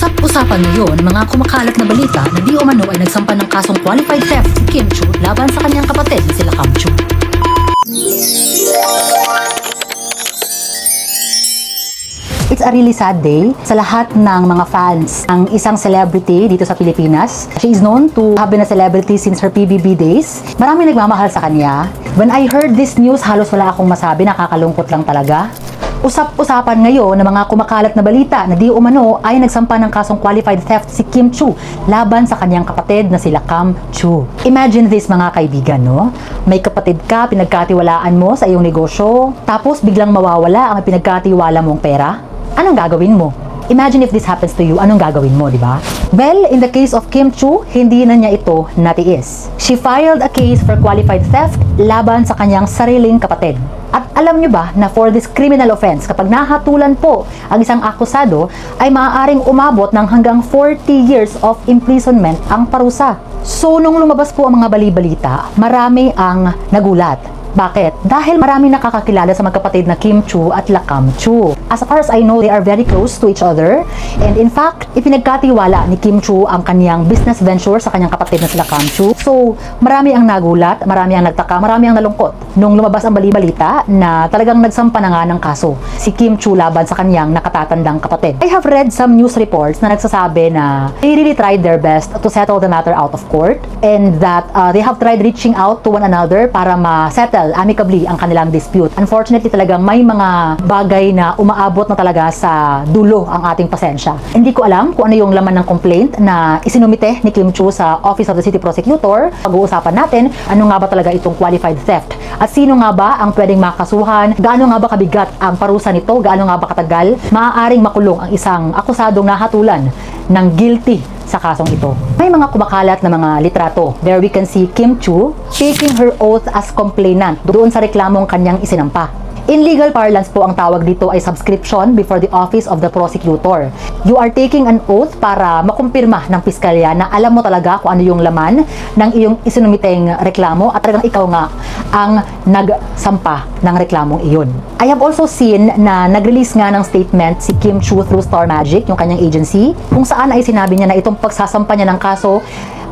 Usap-usapan ngayon mga kumakalat na balita na di umano ay nagsampa ng kasong qualified theft si Kim Chu laban sa kanyang kapatid na sila Kam Chu. It's a really sad day sa lahat ng mga fans ng isang celebrity dito sa Pilipinas. She is known to have been a celebrity since her PBB days. Marami nagmamahal sa kanya. When I heard this news, halos wala akong masabi, nakakalungkot lang talaga. Usap-usapan ngayon ng mga kumakalat na balita na di umano ay nagsampa ng kasong qualified theft si Kim Chu laban sa kanyang kapatid na sila Kam Chu. Imagine this mga kaibigan, no? May kapatid ka, pinagkatiwalaan mo sa iyong negosyo, tapos biglang mawawala ang pinagkatiwala mong pera? Anong gagawin mo? Imagine if this happens to you, anong gagawin mo, di ba? Well, in the case of Kim Chu, hindi na niya ito natiis. She filed a case for qualified theft laban sa kanyang sariling kapatid. At alam niyo ba na for this criminal offense, kapag nahatulan po ang isang akusado, ay maaaring umabot ng hanggang 40 years of imprisonment ang parusa. So, nung lumabas po ang mga balibalita, marami ang nagulat. Bakit? Dahil marami nakakakilala sa magkapatid na Kim Chu at Lakam Chu. As far as I know, they are very close to each other. And in fact, ipinagkatiwala ni Kim Chu ang kanyang business venture sa kanyang kapatid na sila Kam Chu. So, marami ang nagulat, marami ang nagtaka, marami ang nalungkot. Nung lumabas ang balibalita na talagang nagsampa na nga ng kaso si Kim Chu laban sa kanyang nakatatandang kapatid. I have read some news reports na nagsasabi na they really tried their best to settle the matter out of court and that uh, they have tried reaching out to one another para ma-settle amicably ang kanilang dispute. Unfortunately talagang may mga bagay na umaabot na talaga sa dulo ang ating pasensya. Hindi ko alam kung ano yung laman ng complaint na isinumite ni Kim Chu sa Office of the City Prosecutor. Pag-uusapan natin ano nga ba talaga itong qualified theft at sino nga ba ang pwedeng makasuhan, gaano nga ba kabigat ang parusa nito, gaano nga ba katagal, maaaring makulong ang isang akusadong nahatulan ng guilty sa kasong ito. May mga kumakalat na mga litrato. There we can see Kim Chu taking her oath as complainant doon sa reklamong kanyang isinampa. In legal parlance po ang tawag dito ay subscription before the office of the prosecutor. You are taking an oath para makumpirma ng piskalya na alam mo talaga kung ano yung laman ng iyong isinumiteng reklamo at talagang ikaw nga ang nagsampa ng reklamong iyon. I have also seen na nag-release nga ng statement si Kim Chu through Star Magic, yung kanyang agency, kung saan ay sinabi niya na itong pagsasampa niya ng kaso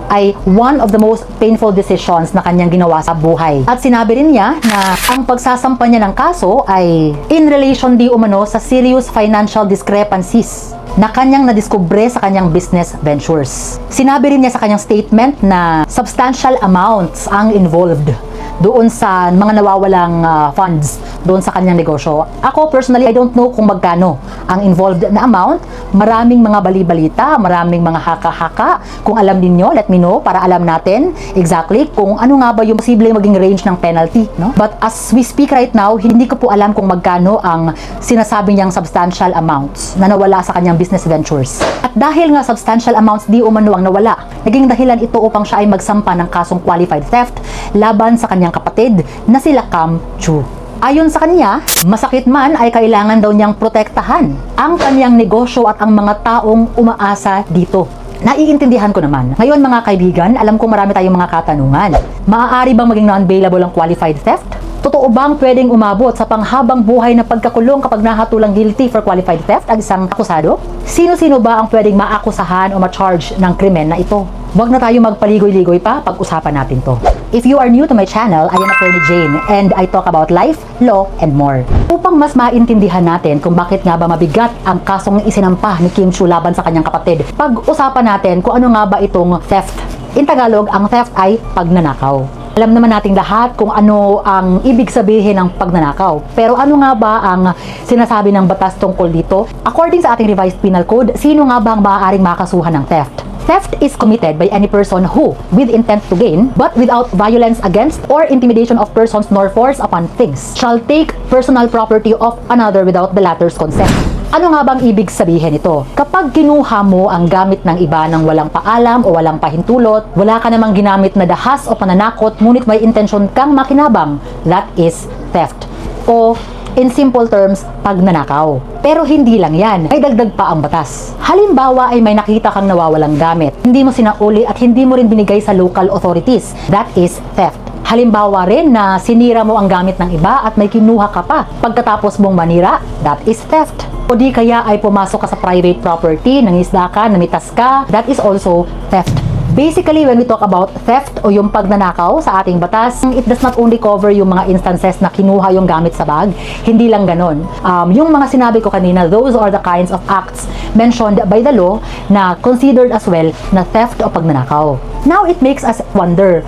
ay one of the most painful decisions na kanyang ginawa sa buhay. At sinabi rin niya na ang pagsasampa niya ng kaso ay in relation di umano sa serious financial discrepancies na kanyang nadiskubre sa kanyang business ventures. Sinabi rin niya sa kanyang statement na substantial amounts ang involved doon sa mga nawawalang uh, funds doon sa kanyang negosyo. Ako personally, I don't know kung magkano ang involved na amount. Maraming mga bali-balita, maraming mga haka-haka. Kung alam ninyo, let me know para alam natin exactly kung ano nga ba yung posibleng maging range ng penalty. No? But as we speak right now, hindi ko po alam kung magkano ang sinasabi niyang substantial amounts na nawala sa kanyang business ventures. At dahil nga substantial amounts di umano ang nawala, naging dahilan ito upang siya ay magsampa ng kasong qualified theft laban sa kanyang kapatid na sila Kam Chu. Ayon sa kanya, masakit man ay kailangan daw niyang protektahan ang kanyang negosyo at ang mga taong umaasa dito. Naiintindihan ko naman. Ngayon mga kaibigan, alam ko marami tayong mga katanungan. Maaari bang maging non-bailable ang qualified theft? Totoo bang pwedeng umabot sa panghabang buhay na pagkakulong kapag nahatulang guilty for qualified theft ang isang akusado? Sino-sino ba ang pwedeng maakusahan o ma-charge ng krimen na ito? Huwag na tayo magpaligoy-ligoy pa, pag-usapan natin to. If you are new to my channel, I am Attorney Jane and I talk about life, law, and more. Upang mas maintindihan natin kung bakit nga ba mabigat ang kasong isinampa ni Kim Chu laban sa kanyang kapatid, pag-usapan natin kung ano nga ba itong theft. In Tagalog, ang theft ay pagnanakaw. Alam naman nating lahat kung ano ang ibig sabihin ng pagnanakaw. Pero ano nga ba ang sinasabi ng batas tungkol dito? According sa ating revised penal code, sino nga ba ang maaaring makasuhan ng theft? Theft is committed by any person who, with intent to gain, but without violence against or intimidation of persons nor force upon things, shall take personal property of another without the latter's consent. Ano nga bang ibig sabihin ito? Kapag kinuha mo ang gamit ng iba ng walang paalam o walang pahintulot, wala ka namang ginamit na dahas o pananakot, ngunit may intensyon kang makinabang, that is theft. O in simple terms, pagnanakaw. Pero hindi lang yan, may dagdag pa ang batas. Halimbawa ay may nakita kang nawawalang gamit, hindi mo sinauli at hindi mo rin binigay sa local authorities. That is theft. Halimbawa rin na sinira mo ang gamit ng iba at may kinuha ka pa. Pagkatapos mong manira, that is theft. o di kaya ay pumasok ka sa private property, nangisda ka, namitas ka, that is also theft. Basically, when we talk about theft o yung pagnanakaw sa ating batas, it does not only cover yung mga instances na kinuha yung gamit sa bag, hindi lang ganon. Um, yung mga sinabi ko kanina, those are the kinds of acts mentioned by the law na considered as well na theft o pagnanakaw. Now, it makes us wonder,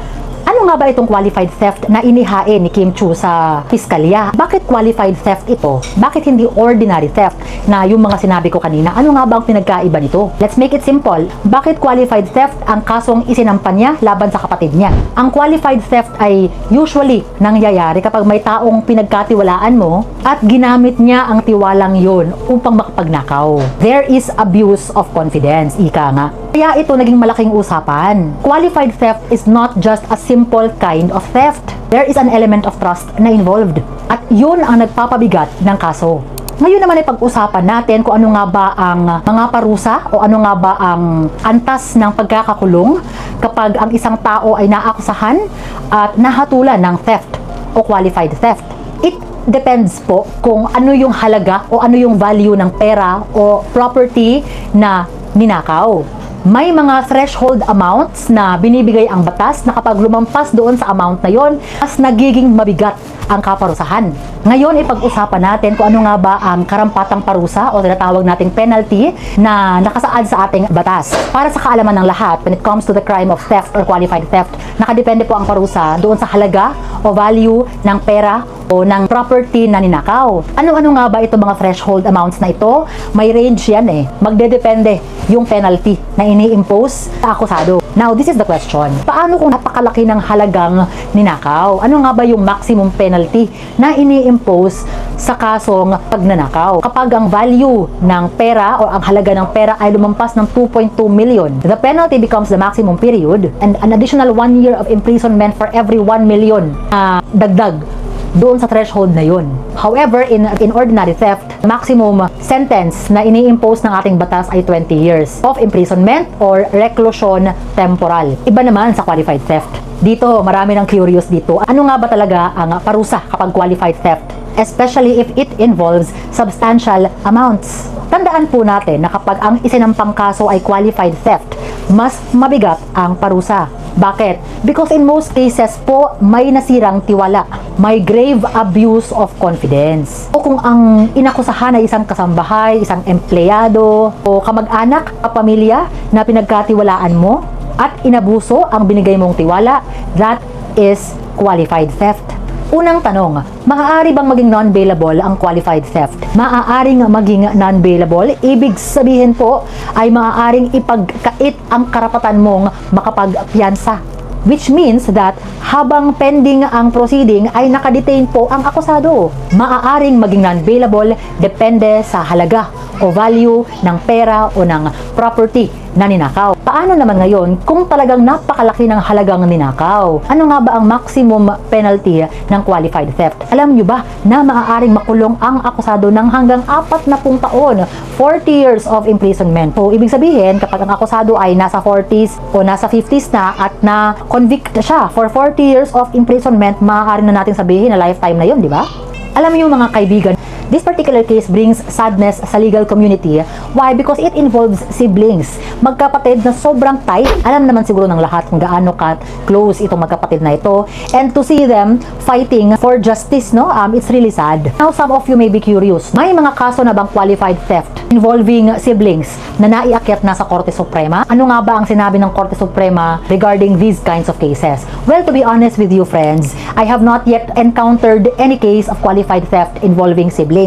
ano nga ba itong qualified theft na inihain ni Kim Chu sa piskalya? Bakit qualified theft ito? Bakit hindi ordinary theft na yung mga sinabi ko kanina? Ano nga ba ang pinagkaiba nito? Let's make it simple. Bakit qualified theft ang kasong isinampan niya laban sa kapatid niya? Ang qualified theft ay usually nangyayari kapag may taong pinagkatiwalaan mo at ginamit niya ang tiwalang yon upang makapagnakaw. There is abuse of confidence, ika nga. Kaya ito naging malaking usapan. Qualified theft is not just a simple kind of theft. There is an element of trust na involved. At yun ang nagpapabigat ng kaso. Ngayon naman ay pag-usapan natin kung ano nga ba ang mga parusa o ano nga ba ang antas ng pagkakakulong kapag ang isang tao ay naakusahan at nahatulan ng theft o qualified theft. It depends po kung ano yung halaga o ano yung value ng pera o property na ninakaw. May mga threshold amounts na binibigay ang batas na kapag lumampas doon sa amount na yon, mas nagiging mabigat ang kaparusahan. Ngayon, ipag-usapan natin kung ano nga ba ang karampatang parusa o tinatawag nating penalty na nakasaad sa ating batas. Para sa kaalaman ng lahat, when it comes to the crime of theft or qualified theft, nakadepende po ang parusa doon sa halaga o value ng pera o ng property na ninakaw. Ano-ano nga ba ito mga threshold amounts na ito? May range yan eh. Magdedepende yung penalty na ini-impose sa akusado. Now, this is the question. Paano kung napakalaki ng halagang ninakaw? Ano nga ba yung maximum penalty na ini-impose sa kasong pagnanakaw? Kapag ang value ng pera o ang halaga ng pera ay lumampas ng 2.2 million, the penalty becomes the maximum period and an additional 1 year of imprisonment for every 1 million na dagdag doon sa threshold na yun. However, in, in ordinary theft, maximum sentence na ini-impose ng ating batas ay 20 years of imprisonment or reclusion temporal. Iba naman sa qualified theft. Dito, marami ng curious dito. Ano nga ba talaga ang parusa kapag qualified theft? Especially if it involves substantial amounts. Tandaan po natin na kapag ang isinampang kaso ay qualified theft, mas mabigat ang parusa. Bakit? Because in most cases po, may nasirang tiwala. May grave abuse of confidence. O kung ang inakusahan ay isang kasambahay, isang empleyado, o kamag-anak, kapamilya na pinagkatiwalaan mo, at inabuso ang binigay mong tiwala, that is qualified theft. Unang tanong, maaari bang maging non-bailable ang qualified theft? Maaaring maging non-bailable, ibig sabihin po ay maaaring ipagkait ang karapatan mong makapagpiyansa. Which means that habang pending ang proceeding ay nakadetain po ang akusado. Maaaring maging non-bailable depende sa halaga o value ng pera o ng property na ninakaw. Paano naman ngayon kung talagang napakalaki ng halagang ninakaw? Ano nga ba ang maximum penalty ng qualified theft? Alam nyo ba na maaaring makulong ang akusado ng hanggang apat na pung taon, 40 years of imprisonment. So, ibig sabihin, kapag ang akusado ay nasa 40s o nasa 50s na at na convict siya for 40 years of imprisonment, maaari na natin sabihin na lifetime na yun, di ba? Alam niyo mga kaibigan, This particular case brings sadness sa legal community. Why? Because it involves siblings. Magkapatid na sobrang tight. Alam naman siguro ng lahat kung gaano ka close itong magkapatid na ito. And to see them fighting for justice, no? Um, it's really sad. Now, some of you may be curious. May mga kaso na bang qualified theft involving siblings na naiakyat na sa Korte Suprema? Ano nga ba ang sinabi ng Korte Suprema regarding these kinds of cases? Well, to be honest with you friends, I have not yet encountered any case of qualified theft involving siblings.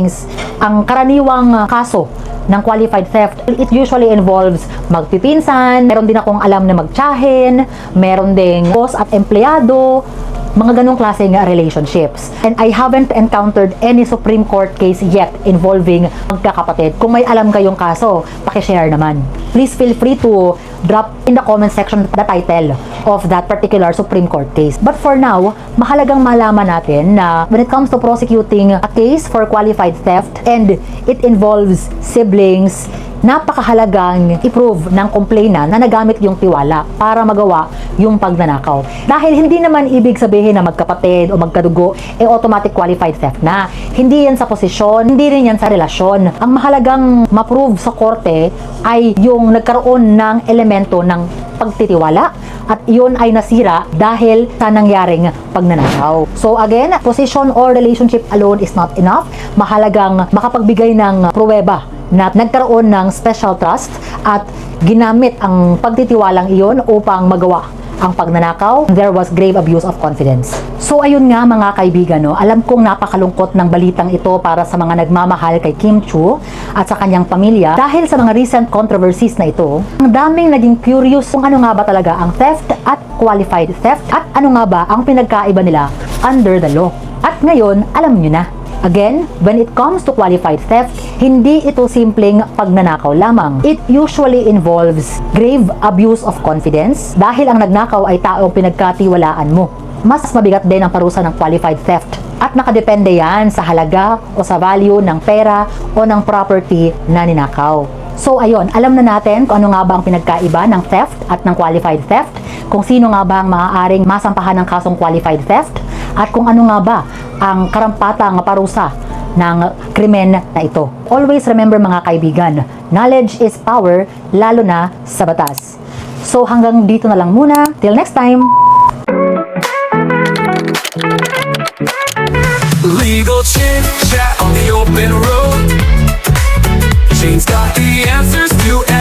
Ang karaniwang uh, kaso ng qualified theft, it usually involves magpipinsan, meron din akong alam na magtsahin, meron ding boss at empleyado, mga ganong klaseng relationships. And I haven't encountered any Supreme Court case yet involving magkakapatid. Kung may alam kayong kaso, pakishare naman. Please feel free to drop in the comment section the title of that particular Supreme Court case. But for now, mahalagang malaman natin na when it comes to prosecuting a case for qualified theft and it involves siblings, napakahalagang i-prove ng complainant na nagamit yung tiwala para magawa yung pagnanakaw. Dahil hindi naman ibig sabihin na magkapatid o magkadugo, eh automatic qualified theft na. Hindi yan sa posisyon, hindi rin yan sa relasyon. Ang mahalagang ma-prove sa korte ay yung nagkaroon ng elemento ng pagtitiwala at iyon ay nasira dahil sa nangyaring pagnanakaw. So again, position or relationship alone is not enough. Mahalagang makapagbigay ng pruweba na nagkaroon ng special trust at ginamit ang pagtitiwalang iyon upang magawa ang pagnanakaw, there was grave abuse of confidence. So ayun nga mga kaibigan, no, alam kong napakalungkot ng balitang ito para sa mga nagmamahal kay Kim Chu at sa kanyang pamilya dahil sa mga recent controversies na ito. Ang daming naging curious kung ano nga ba talaga ang theft at qualified theft at ano nga ba ang pinagkaiba nila under the law. At ngayon, alam nyo na. Again, when it comes to qualified theft, hindi ito simpleng pagnanakaw lamang. It usually involves grave abuse of confidence dahil ang nagnakaw ay taong pinagkatiwalaan mo. Mas mabigat din ang parusa ng qualified theft at nakadepende yan sa halaga o sa value ng pera o ng property na ninakaw. So ayun, alam na natin kung ano nga ba ang pinagkaiba ng theft at ng qualified theft, kung sino nga ba ang maaaring masampahan ng kasong qualified theft, at kung ano nga ba ang karampatang parusa ng krimen na ito. Always remember mga kaibigan, knowledge is power, lalo na sa batas. So hanggang dito na lang muna. Till next time! Legal chit chat on the open road. Shane's got the answers to